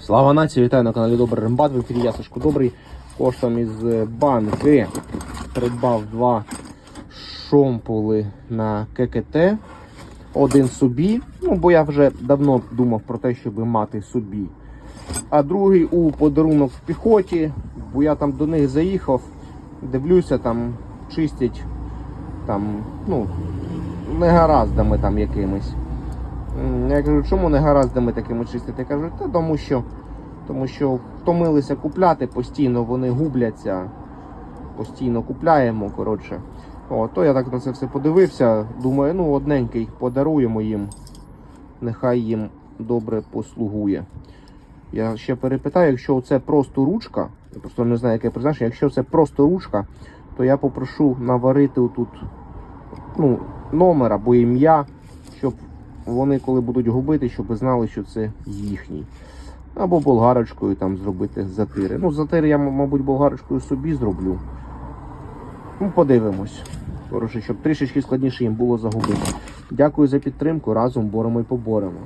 Слава нації, вітаю на каналі Добрий Рембат. В ефірі я Сашко Добрий. Коштом із банки придбав два шомпули на ККТ. Один собі, ну бо я вже давно думав про те, щоб мати собі. А другий у подарунок в піхоті, бо я там до них заїхав, дивлюся, там чистять там, ну, негараздами там якимись. Я кажу, чому не гараздами такими чистити? Кажуть, та тому що, тому що втомилися купляти, постійно вони губляться, постійно купляємо. коротше. О, то я так на це все подивився. Думаю, ну одненький подаруємо їм, нехай їм добре послугує. Я ще перепитаю, якщо це просто ручка, я просто не знаю, яке призначення, якщо це просто ручка, то я попрошу наварити тут ну, номер або ім'я, щоб вони, коли будуть губити, щоб знали, що це їхній. Або болгарочкою там зробити затири. Ну, затири я, мабуть, болгарочкою собі зроблю. Ну, подивимось. Хороше, щоб трішечки складніше їм було загубити. Дякую за підтримку. Разом боремо і поборемо.